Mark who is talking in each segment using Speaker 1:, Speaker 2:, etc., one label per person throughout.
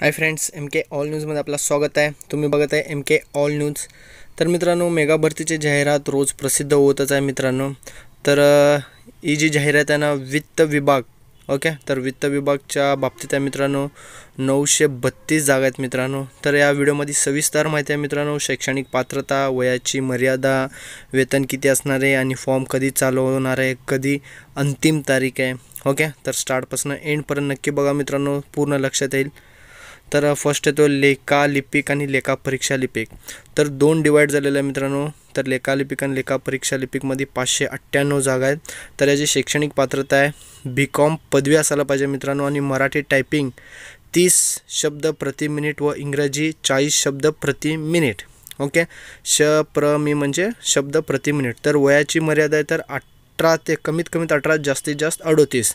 Speaker 1: Hi friends M K all न्यूजमध्ये आपलं स्वागत आहे. तुम्ही बघत आहे एम के ऑल न्यूज तर मित्रांनो मेगा भरतीची जाहिरात रोज प्रसिद्ध होतच आहे मित्रांनो. तर ही जी जाहिरात आहे ना वित्त विभाग ओके? तर वित्त विभागच्या बाबतीत आहे मित्रांनो नऊशे बत्तीस जागा आहेत मित्रांनो. तर या व्हिडिओमध्ये सविस्तर माहिती आहे मित्रांनो शैक्षणिक पात्रता वयाची मर्यादा वेतन किती असणार आहे आणि फॉर्म कधी चालू होणार आहे कधी अंतिम तारीख आहे ओके? तर स्टार्टपासून एंडपर्यंत नक्की बघा मित्रांनो पूर्ण लक्षात येईल. तर फर्स्ट येतो लेखा लिपिक आणि लेखा परीक्षा लिपिक तर दोन डिवाईड झालेलं आहे मित्रांनो. तर लेखा लिपिक आणि लेखा परीक्षा लिपिकमध्ये पाचशे अठ्ठ्याण्णव जागा आहेत. तर याची शैक्षणिक पात्रता आहे. बी कॉम पदवी असायला पाहिजे मित्रांनो. आणि मराठी टायपिंग तीस शब्द प्रति मिनिट व इंग्रजी चाळीस शब्द प्रति मिनिट ओके श प्र मी म्हणजे शब्द प्रति मिनिट तर वयाची मर्यादा आहे तर अठरा ते कमीत कमीत अठरा जास्तीत जास्त अडोतीस.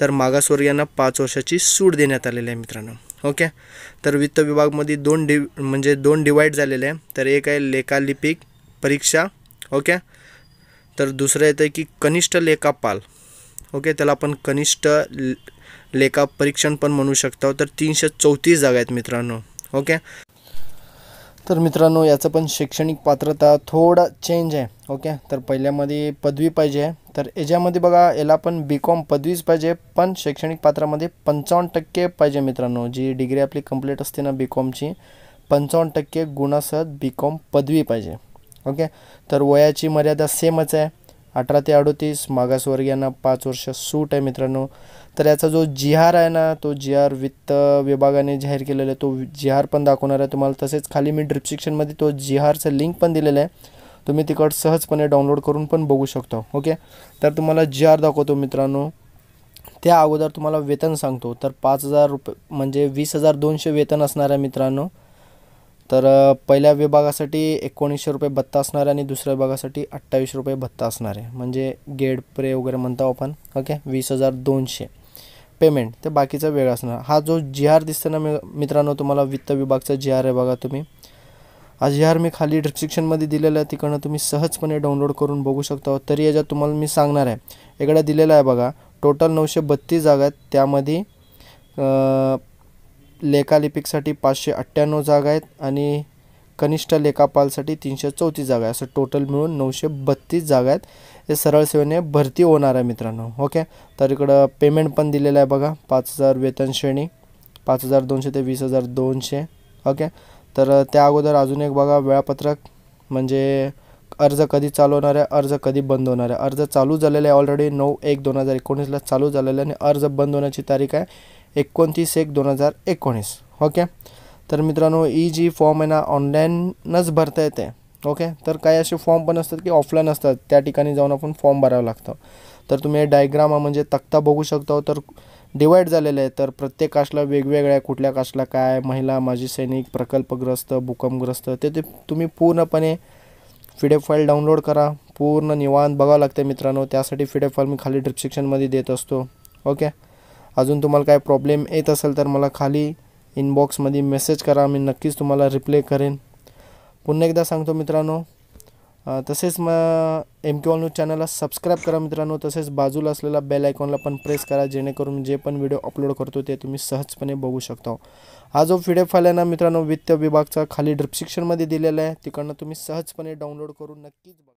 Speaker 1: तर मागासवर्गीयांना पाच वर्षाची सूट देण्यात आलेली आहे मित्रांनो. ओके? तर वित्त विभागमध्ये दोन डि म्हणजे दोन डिवाईड झालेले आहे. तर एक आहे लेखालिपिक परीक्षा ओके? तर दुसरं येतं की कनिष्ठ लेखापाल ओके? त्याला आपण कनिष्ठ लेखा परीक्षण पण म्हणू शकतो. तर तीनशे चौतीस जागा आहेत मित्रांनो ओके? तर मित्रांनो याचं पण शैक्षणिक पात्रता थोडं चेंज आहे ओके? तर पहिल्यामध्ये पदवी पाहिजे तर याच्यामध्ये बघा याला पण बी कॉम पदवीच पाहिजे पण शैक्षणिक पात्रामध्ये पंचावन्न टक्के पाहिजे मित्रांनो. जी डिग्री आपली कंप्लीट असते ना बी कॉमची पंचावन्न टक्के गुणासह बी कॉम पदवी पाहिजे. ओके तर वयाची मर्यादा सेमच आहे. अठरा ते अडोतीस मागासवर्गीयांना पाच वर्ष सूट आहे मित्रांनो. तर याचा जो जी आर आहे ना तो जी आर वित्त विभागाने जाहीर केलेला आहे तो जी आर पण दाखवणार आहे तुम्हाला. तसेच खाली मी डिस्क्रिप्शनमध्ये तो जी आरचं लिंक पण दिलेलं आहे. तुम्ही तिकड सहजपणे डाउनलोड करून पण बघू शकता ओके तर तुम्हाला जी आर दाखवतो मित्रांनो. त्या अगोदर तुम्हाला वेतन सांगतो. तर पाच हजार रुपये म्हणजे वीस हजार दोनशे वेतन असणार आहे मित्रांनो. तर पहिल्या विभागासाठी एकोणीसशे रुपये भत्ता असणार आहे आणि दुसऱ्या विभागासाठी अठ्ठावीस रुपये भत्ता असणार आहे. म्हणजे गेड प्रे वगैरे म्हणतो आपण ओके वीस हजार दोनशे. पेमेंट ते बाकीचा वेगळा असणार. हा जो जी आर दिसतो ना मित्रांनो तुम्हाला वित्त विभागचा जी आर आहे बघा तुम्ही. आज यार मी खाली डिस्क्रिप्शनमध्ये दिलेलं आहे. तिकडनं तुम्ही सहजपणे डाउनलोड करून बघू शकता. तरी याच्यात तुम्हाला मी सांगणार आहे. इकडं दिलेलं आहे बघा. टोटल नऊशे बत्तीस जागा आहेत. त्यामध्ये लेखालिपिकसाठी पाचशे अठ्ठ्याण्णव जागा आहेत आणि कनिष्ठ लेखापालसाठी तीनशे चौतीस जागा आहे असं टोटल मिळून नऊशे बत्तीस जागा आहेत. हे सरळ सेवेने भरती होणार आहे मित्रांनो. ओके? तर इकडं पेमेंट पण दिलेलं आहे बघा. पाच हजार वेतन श्रेणी पाच हजार दोनशे ते वीस हजार दोनशे. ओके? तर त्या अगोदर अजून एक बघा वेळापत्रक म्हणजे अर्ज कधी चालू होणार आहे अर्ज कधी बंद होणार आहे. अर्ज चालू झालेला आहे ऑलरेडी नऊ एक दोन हजार एकोणीसला चालू झालेला आहे आणि अर्ज बंद होण्याची तारीख आहे एकोणतीस एक दोन हजार एकोणीस. ओके? तर मित्रांनो ई जी फॉर्म आहे ना ऑनलाईनच भरता येते. ओके? तर काही असे फॉर्म पण असतात की ऑफलाईन असतात. त्या ठिकाणी जाऊन आपण फॉर्म भरावं लागतं. तर तुम्ही डायग्राम म्हणजे तक्ता बघू शकता. तर डिवाईड झालेलं आहे तर प्रत्येक कास्टला वेगवेगळ्या कुठल्या कास्टला काय? महिला माजी सैनिक प्रकल्पग्रस्त भूकंपग्रस्त. ते ते तुम्ही पूर्णपणे फिडेफ फाईल डाउनलोड करा. पूर्ण निवांत बघावं लागतं मित्रांनो. त्यासाठी फिडेफ फाईल मी खाली डिस्क्रिप्शनमध्ये देत असतो. ओके? अजून तुम्हाला काय प्रॉब्लेम येत असेल तर मला खाली इनबॉक्समध्ये मेसेज करा. मी नक्कीच तुम्हाला रिप्ले करेन. पुन्हा एकदा सांगतो मित्रांनो तसेच मग एम क्यू ऑल न्यूज चॅनलला सबस्क्राईब करा मित्रांनो तसेच बाजूला असलेला बेल आयकॉनला पण प्रेस करा जेणेकरून जे पण व्हिडिओ अपलोड करतो ते तुम्ही सहजपणे बघू शकता. हा जो व्हिडिओ फाईल आहे ना मित्रांनो वित्त विभागचा खाली डिस्क्रिप्शनमध्ये दिलेला आहे तिकडनं तुम्ही सहजपणे डाउनलोड करून नक्कीच बघा.